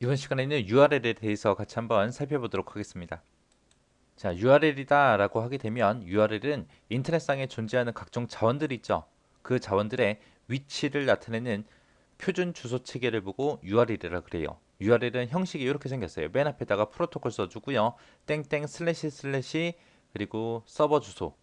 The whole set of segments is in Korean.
이번 시간에는 URL에 대해서 같이 한번 살펴보도록 하겠습니다. 자, URL이다 라고 하게 되면 URL은 인터넷상에 존재하는 각종 자원들이 있죠. 그 자원들의 위치를 나타내는 표준 주소 체계를 보고 URL이라 그래요. URL은 형식이 이렇게 생겼어요. 맨 앞에다가 프로토콜 써주고요. 땡땡 슬래시 슬래시 그리고 서버 주소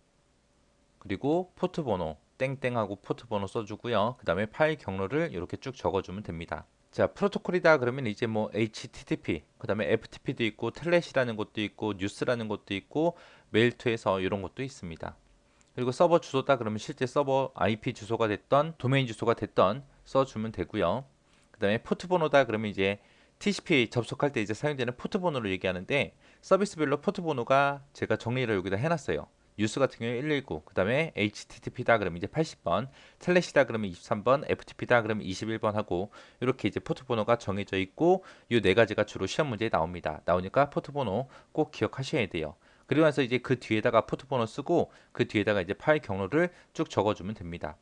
그리고 포트 번호 땡땡하고 포트 번호 써주고요. 그 다음에 파일 경로를 이렇게 쭉 적어주면 됩니다. 자, 프로토콜이다 그러면 이제 뭐 HTTP, 그 다음에 FTP도 있고 텔넷이라는 것도 있고 뉴스라는 것도 있고 메일2에서 이런 것도 있습니다. 그리고 서버 주소다 그러면 실제 서버 IP 주소가 됐던 도메인 주소가 됐던 써주면 되고요. 그 다음에 포트 번호다 그러면 이제 TCP 접속할 때 이제 사용되는 포트 번호를 얘기하는데 서비스별로 포트 번호가 제가 정리를 여기다 해놨어요. 뉴스 같은 경우에 119, 그 다음에 HTTP다 그러면 이제 80번, 텔넷이다 그러면 23번, FTP다 그러면 21번 하고 이렇게 이제 포트 번호가 정해져 있고 이 네 가지가 주로 시험 문제에 나옵니다. 나오니까 포트 번호 꼭 기억하셔야 돼요. 그리고 나서 이제 그 뒤에다가 포트 번호 쓰고 그 뒤에다가 이제 파일 경로를 쭉 적어주면 됩니다.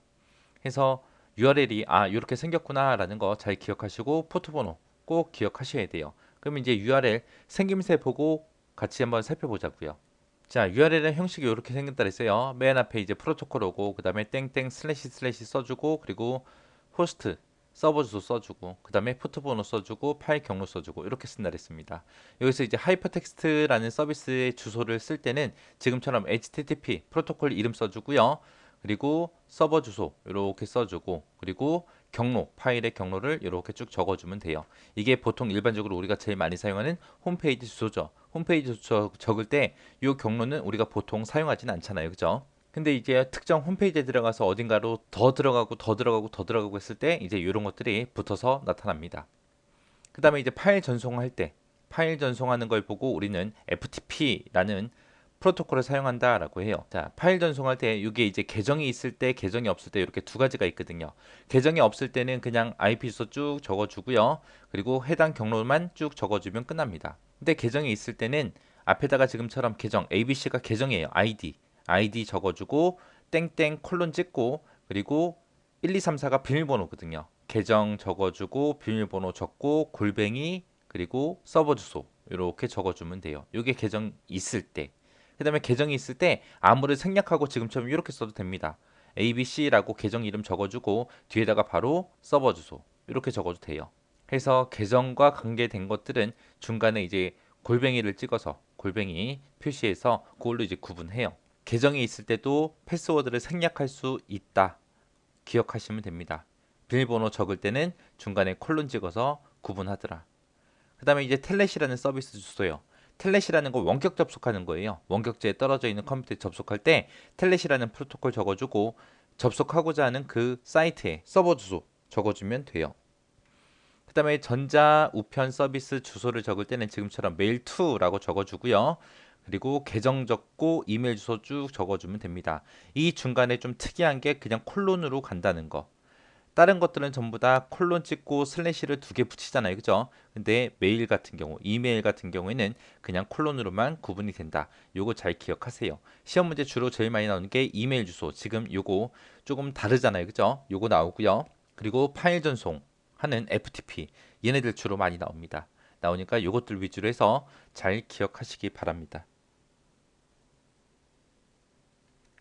해서 URL이 아 이렇게 생겼구나라는 거 잘 기억하시고 포트 번호 꼭 기억하셔야 돼요. 그러면 이제 URL 생김새 보고 같이 한번 살펴보자고요. 자, URL의 형식이 이렇게 생겼다 그랬어요. 맨 앞에 이제 프로토콜 오고 그 다음에 땡땡 슬래시 슬래시 써주고 그리고 호스트 서버 주소 써주고 그 다음에 포트 번호 써주고 파일 경로 써주고 이렇게 쓴다 그랬습니다. 여기서 이제 하이퍼텍스트라는 서비스의 주소를 쓸 때는 지금처럼 HTTP 프로토콜 이름 써주고요. 그리고 서버 주소 이렇게 써주고 그리고 경로 파일의 경로를 이렇게 쭉 적어주면 돼요. 이게 보통 일반적으로 우리가 제일 많이 사용하는 홈페이지 주소죠. 홈페이지 주소 적을 때 이 경로는 우리가 보통 사용하지는 않잖아요, 그죠? 근데 이제 특정 홈페이지에 들어가서 어딘가로 더 들어가고 더 들어가고 더 들어가고 했을 때 이제 이런 것들이 붙어서 나타납니다. 그 다음에 이제 파일 전송할 때 파일 전송하는 걸 보고 우리는 FTP라는 프로토콜을 사용한다라고 해요. 자, 파일 전송할 때 이게 이제 계정이 있을 때, 계정이 없을 때 이렇게 두 가지가 있거든요. 계정이 없을 때는 그냥 IP 주소 쭉 적어 주고요. 그리고 해당 경로만 쭉 적어 주면 끝납니다. 근데 계정이 있을 때는 앞에다가 지금처럼 계정 ABC가 계정이에요. ID, ID 적어 주고 땡땡 콜론 찍고 그리고 1, 2, 3, 4가 비밀번호거든요. 계정 적어 주고 비밀번호 적고 골뱅이 그리고 서버 주소 이렇게 적어주면 돼요. 이게 계정 있을 때. 그 다음에 계정이 있을 때 아무를 생략하고 지금처럼 이렇게 써도 됩니다. ABC라고 계정 이름 적어주고 뒤에다가 바로 서버 주소 이렇게 적어도 돼요. 해서 계정과 관계된 것들은 중간에 이제 골뱅이를 찍어서 골뱅이 표시해서 그걸로 이제 구분해요. 계정이 있을 때도 패스워드를 생략할 수 있다. 기억하시면 됩니다. 비밀번호 적을 때는 중간에 콜론 찍어서 구분하더라. 그 다음에 이제 텔넷이라는 서비스 주소요. 텔넷이라는 거 원격 접속하는 거예요. 원격제에 떨어져 있는 컴퓨터에 접속할 때 텔넷이라는 프로토콜 적어주고 접속하고자 하는 그 사이트에 서버 주소 적어주면 돼요. 그 다음에 전자 우편 서비스 주소를 적을 때는 지금처럼 메일2라고 적어주고요. 그리고 계정 적고 이메일 주소 쭉 적어주면 됩니다. 이 중간에 좀 특이한 게 그냥 콜론으로 간다는 거. 다른 것들은 전부 다 콜론 찍고 슬래시를 두 개 붙이잖아요. 그죠? 근데 메일 같은 경우, 이메일 같은 경우에는 그냥 콜론으로만 구분이 된다. 요거 잘 기억하세요. 시험 문제 주로 제일 많이 나오는 게 이메일 주소. 지금 요거 조금 다르잖아요. 그죠? 요거 나오고요. 그리고 파일 전송 하는 FTP. 얘네들 주로 많이 나옵니다. 나오니까 요것들 위주로 해서 잘 기억하시기 바랍니다.